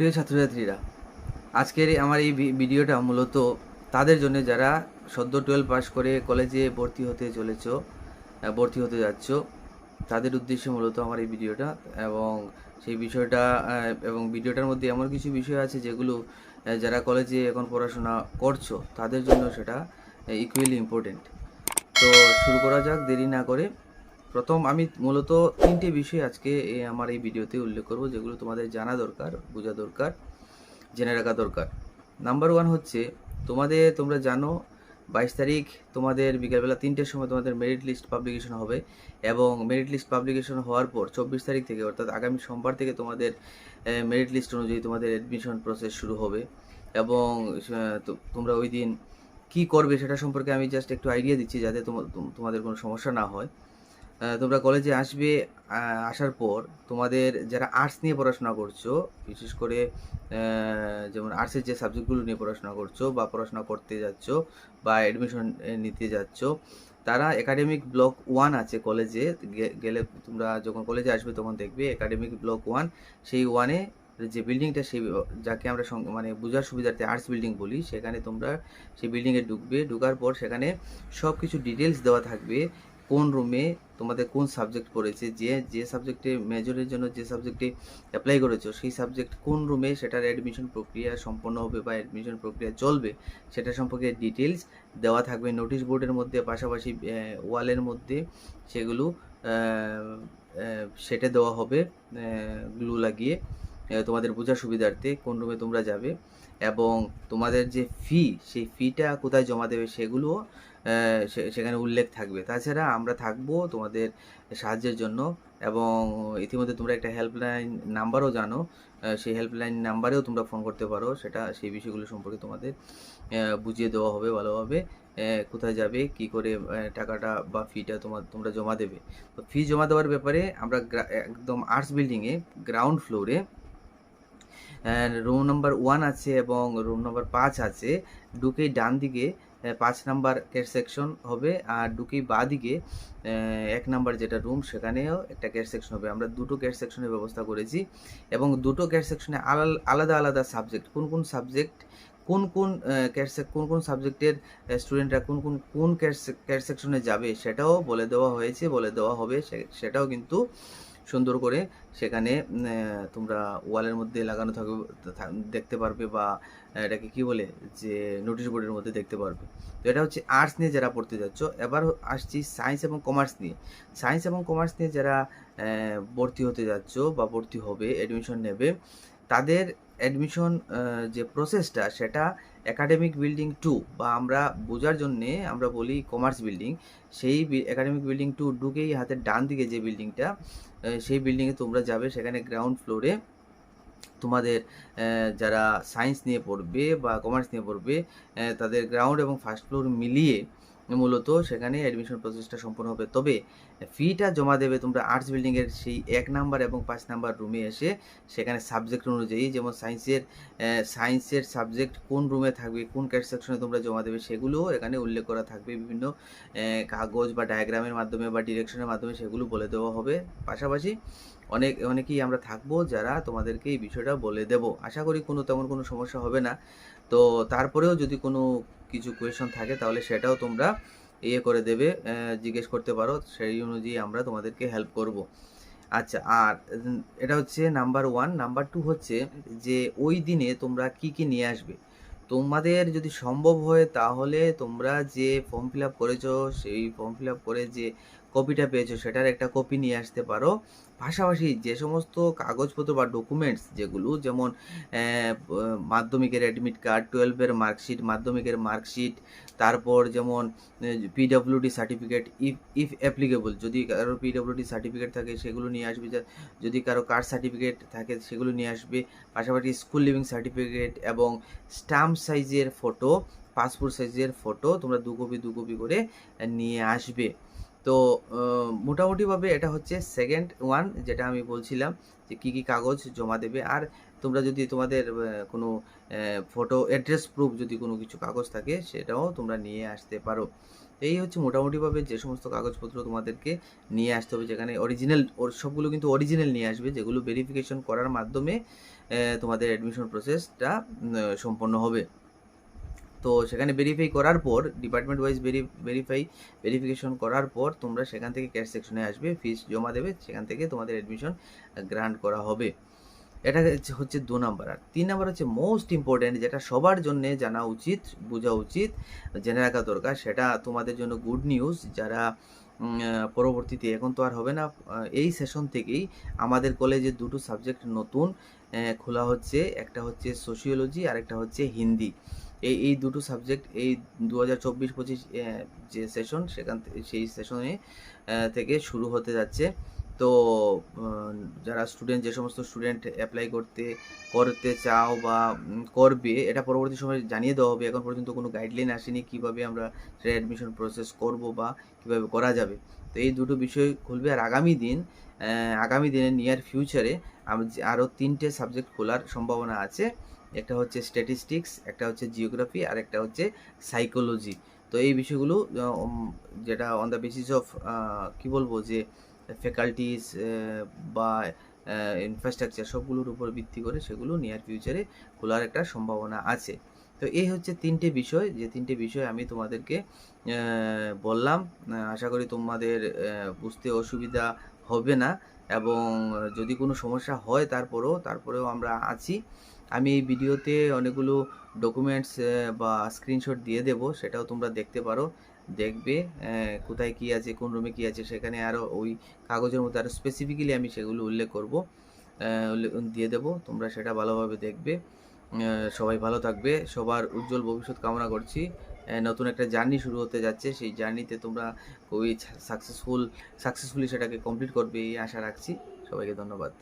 প্রিয় ছাত্রছাত্রীরা, আজকের আমার এই ভিডিওটা মূলত তাদের জন্য যারা সদ্য টুয়েলভ পাস করে কলেজে ভর্তি হতে চলেছ ভর্তি হতে যাচ্ছ, তাদের উদ্দেশ্যে মূলত আমার এই ভিডিওটা এবং সেই বিষয়টা এবং ভিডিওটার মধ্যে এমন কিছু বিষয় আছে যেগুলো যারা কলেজে এখন পড়াশোনা করছ, তাদের জন্য সেটা ইকুয়ালি ইম্পর্টেন্ট তো শুরু করা যাক, দেরি না করে। প্রথম আমি মূলত তিনটে বিষয় আজকে আমার এই ভিডিওতে উল্লেখ করব, যেগুলো তোমাদের জানা দরকার, বোঝা দরকার, জেনে রাখা দরকার। নাম্বার ওয়ান হচ্ছে, তোমাদের, তোমরা জানো, বাইশ তারিখ তোমাদের বিকেলবেলা তিনটের সময় তোমাদের মেরিট লিস্ট পাবলিকেশন হবে এবং মেরিট লিস্ট পাবলিকেশন হওয়ার পর চব্বিশ তারিখ থেকে, অর্থাৎ আগামী সোমবার থেকে তোমাদের মেরিট লিস্ট অনুযায়ী তোমাদের অ্যাডমিশন প্রসেস শুরু হবে এবং তোমরা ওই দিন কী করবে সেটা সম্পর্কে আমি জাস্ট একটু আইডিয়া দিচ্ছি যাতে তোমা- তোমাদের কোনো সমস্যা না হয়। তোমরা কলেজে আসবে আসার পর তোমাদের যারা আর্টস নিয়ে পড়াশোনা করছ, বিশেষ করে যেমন আর্টসের যে সাবজেক্টগুলো নিয়ে পড়াশোনা করছ বা পড়াশোনা করতে যাচ্ছ বা অ্যাডমিশন নিতে যাচ্ছ, তারা একাডেমিক ব্লক ওয়ান আছে কলেজে গেলে তোমরা যখন কলেজে আসবে তখন দেখবে একাডেমিক ব্লক ওয়ান সেই ওয়ানে যে বিল্ডিংটা সেই, যাকে আমরা মানে বোঝার সুবিধার্থে আর্টস বিল্ডিং বলি, সেখানে তোমরা সেই বিল্ডিংয়ে ঢুকবে। ঢুকার পর সেখানে সব কিছু ডিটেলস দেওয়া থাকবে। কোন রুমে তোমাদের কোন সাবজেক্ট পড়েছে? যে যে সাবজেক্টে মেজরের জন্য যে সাবজেক্টে অ্যাপ্লাই করেছ, সেই সাবজেক্ট কোন রুমে সেটার অ্যাডমিশন প্রক্রিয়া সম্পন্ন হবে বা অ্যাডমিশন প্রক্রিয়া চলবে সেটা সম্পর্কে ডিটেলস দেওয়া থাকবে নোটিশ বোর্ডের মধ্যে, পাশাপাশি ওয়ালের মধ্যে সেগুলো সেটে দেওয়া হবে গ্লু লাগিয়ে। তোমাদের বোঝার সুবিধার্থে কোন রুমে তোমরা যাবে এবং তোমাদের যে ফি সেই ফিটা কোথায় জমা দেবে সেগুলো সেখানে উল্লেখ থাকবে। তাছাড়া আমরা থাকব তোমাদের সাহায্যের জন্য এবং ইতিমধ্যে তোমরা একটা হেল্পলাইন নাম্বারও জানো সেই হেল্পলাইন নাম্বারেও তোমরা ফোন করতে পারো। সেটা, সেই বিষয়গুলো সম্পর্কে তোমাদের বুঝিয়ে দেওয়া হবে ভালোভাবে কোথায় যাবে, কি করে টাকাটা বা ফিটা তোমার তোমরা জমা দেবে। তো ফি জমা দেওয়ার ব্যাপারে আমরা একদম আর্টস বিল্ডিংয়ে গ্রাউন্ড ফ্লোরে রুম নাম্বার ওয়ান আছে এবং রুম নাম্বার পাঁচ আছে। ঢুকেই ডান দিকে পাঁচ নাম্বার কেয়ার সেকশন হবে আর ঢুকেই বাঁ দিকে এক নাম্বার যেটা রুম সেখানেও একটা কেয়ার সেকশন হবে। আমরা দুটো কেয়ার সেকশনের ব্যবস্থা করেছি এবং দুটো কেয়ার সেকশনে আলাদা আলাদা সাবজেক্ট কোন কোন সাবজেক্ট কোন কোন কোন কোন সাবজেক্টের স্টুডেন্টরা কোন কোন কোন কেয়ার সেকশনে যাবে সেটাও বলে দেওয়া হয়েছে, বলে দেওয়া হবে সেটাও কিন্তু সুন্দর করে সেখানে তোমরা ওয়ালের মধ্যে লাগানো থাকবে দেখতে পারবে বা এটাকে কি বলে, যে নোটিশ বোর্ডের মধ্যে দেখতে পারবে। তো এটা হচ্ছে আর্টস নিয়ে যারা পড়তে যাচ্ছ, এবার আসছি সায়েন্স এবং কমার্স নিয়ে। সায়েন্স এবং কমার্স নিয়ে যারা ভর্তি হতে যাচ্ছ বা ভর্তি হবে অ্যাডমিশন নেবে, তাদের অ্যাডমিশন যে প্রসেসটা সেটা একাডেমিক বিল্ডিং টু বা আমরা বোঝার জন্যে আমরা বলি কমার্স বিল্ডিং সেই একাডেমিক বিল্ডিং টু ঢুকেই হাতের ডান দিকে যে বিল্ডিংটা সেই বিল্ডিংয়ে তোমরা যাবে। সেখানে গ্রাউন্ড ফ্লোরে তোমাদের যারা সায়েন্স নিয়ে পড়বে বা কমার্স নিয়ে পড়বে তাদের গ্রাউন্ড এবং ফার্স্ট ফ্লোর মিলিয়ে মূলত সেখানে অ্যাডমিশন প্রসেসটা সম্পূর্ণ হবে। তবে ফিটা জমা দেবে তোমরা আর্টস বিল্ডিংয়ের সেই এক নাম্বার এবং পাঁচ নাম্বার রুমে এসে সেখানে সাবজেক্ট অনুযায়ী যেমন সায়েন্সের সায়েন্সের সাবজেক্ট কোন রুমে থাকবে, কোন ক্যাট সেকশনে তোমরা জমা দেবে সেগুলোও এখানে উল্লেখ করা থাকবে। বিভিন্ন কাগজ বা ডায়াগ্রামের মাধ্যমে বা ডিরেকশনের মাধ্যমে সেগুলো বলে দেওয়া হবে। পাশাপাশি অনেক, অনেকেই আমরা থাকব যারা তোমাদেরকে এই বিষয়টা বলে দেব। আশা করি কোনো তেমন কোনো সমস্যা হবে না। তো তারপরেও যদি কোনো কিছু কোয়েশন থাকে, তাহলে সেটাও তোমরা ইয়ে করে দেবে জিজ্ঞেস করতে পারো। সেই অনুযায়ী আমরা তোমাদেরকে হেল্প করব। আচ্ছা আর এটা হচ্ছে নাম্বার ওয়ান নাম্বার টু হচ্ছে যে, ওই দিনে তোমরা কি কি নিয়ে আসবে? তোমাদের যদি সম্ভব হয়, তাহলে তোমরা যে ফর্ম ফিল আপ করেছ, সেই ফর্ম ফিল আপ করে যে কপিটা পেয়েছ, সেটার একটা কপি নিয়ে আসতে পারো। পাশাপাশি যে সমস্ত কাগজপত্র বা ডকুমেন্টস যেগুলো, যেমন মাধ্যমিকের অ্যাডমিট কার্ড টুয়েলভের মার্কশিট মাধ্যমিকের মার্কশিট তারপর যেমন PWD certificate if if applicable যদি কারও পিডব্লিউডি সার্টিফিকেট থাকে, সেগুলো নিয়ে আসবে যদি কারও কার্ড সার্টিফিকেট থাকে, সেগুলো নিয়ে আসবে। পাশাপাশি স্কুল লিভিং সার্টিফিকেট এবং স্টাম্প সাইজের ফটো পাসপোর্ট সাইজের ফটো তোমরা দু কপি দু কপি করে নিয়ে আসবে। তো মোটামুটিভাবে এটা হচ্ছে সেকেন্ড ওয়ান যেটা আমি বলছিলাম যে কী কী কাগজ জমা দেবে। আর তোমরা যদি তোমাদের কোনো ফটো অ্যাড্রেস প্রুফ যদি কোনো কিছু কাগজ থাকে, সেটাও তোমরা নিয়ে আসতে পারো। এই হচ্ছে মোটামুটিভাবে যে সমস্ত কাগজপত্র তোমাদেরকে নিয়ে আসতে হবে, যেখানে অরিজিনাল ওর সবগুলো কিন্তু অরিজিনাল নিয়ে আসবে, যেগুলো ভেরিফিকেশন করার মাধ্যমে তোমাদের অ্যাডমিশন প্রসেসটা সম্পন্ন হবে। তো সেখানে ভেরিফাই করার পর department wise very verify verification করার পর তোমরা সেখান থেকে ক্যাশ সেকশনে আসবে ফিস জমা দেবে, সেখান থেকে তোমাদের অ্যাডমিশন গ্রান্ট করা হবে। এটা হচ্ছে- দু নাম্বার আর তিন নাম্বার হচ্ছে মোস্ট ইম্পর্ট্যান্ট যেটা সবার জন্য জানা উচিত, বোঝা উচিত, জেনে রাখা দরকার। সেটা তোমাদের জন্য গুড নিউজ যারা পরবর্তীতে এখন তো আর হবে না এই সেশন থেকেই আমাদের কলেজে দুটো সাবজেক্ট নতুন খোলা হচ্ছে। একটা হচ্ছে সোশিওলজি আর একটা হচ্ছে হিন্দি। এই এই দুটো সাবজেক্ট এই দু হাজার চব্বিশ পঁচিশ যে সেশন সেখান সেই সেশনে থেকে শুরু হতে যাচ্ছে। তো যারা স্টুডেন্ট যে সমস্ত স্টুডেন্ট অ্যাপ্লাই করতে করতে চাও বা করবে, এটা পরবর্তী সময় জানিয়ে দেওয়া হবে। এখন পর্যন্ত কোনো গাইডলাইন আসেনি কীভাবে আমরা সেটা অ্যাডমিশন প্রসেস করব বা কীভাবে করা যাবে। তো এই দুটো বিষয় খুলবে আর আগামী দিন আগামী দিনে নিয়ার ফিউচারে আরও তিনটে সাবজেক্ট খোলার সম্ভাবনা আছে। একটা হচ্ছে স্ট্যাটিস্টিক্স একটা হচ্ছে জিওগ্রাফি আর একটা হচ্ছে সাইকোলজি তো এই বিষয়গুলো যেটা অন দ্য বেসিস অফ কি বলব যে ফ্যাকাল্টিস বা ইনফ্রাস্ট্রাকচার সবগুলোর উপর ভিত্তি করে সেগুলো নিয়ার ফিউচারে খোলার একটা সম্ভাবনা আছে। তো এই হচ্ছে তিনটে বিষয়, যে তিনটে বিষয় আমি তোমাদেরকে বললাম। আশা করি তোমাদের বুঝতে অসুবিধা হবে না, এবং যদি কোনো সমস্যা হয় তারপরেও তারপরেও আমরা আছি। আমি এই ভিডিওতে অনেকগুলো ডকুমেন্টস বা স্ক্রিনশট দিয়ে দেবো, সেটাও তোমরা দেখতে পারো। দেখবে কোথায় কি আছে, কোন রুমে কি আছে, সেখানে আরও ওই কাগজের মধ্যে আরও স্পেসিফিক্যালি আমি সেগুলো উল্লেখ করব। দিয়ে দেবো, তোমরা সেটা ভালোভাবে দেখবে। সবাই ভালো থাকবে। সবার উজ্জ্বল ভবিষ্যৎ কামনা করছি। নতুন একটা জার্নি শুরু হতে যাচ্ছে। সেই জার্নিতে তোমরা খুবই সাকসেসফুল সাকসেসফুলি সেটাকে কমপ্লিট করবে, এই আশা রাখছি। সবাইকে ধন্যবাদ।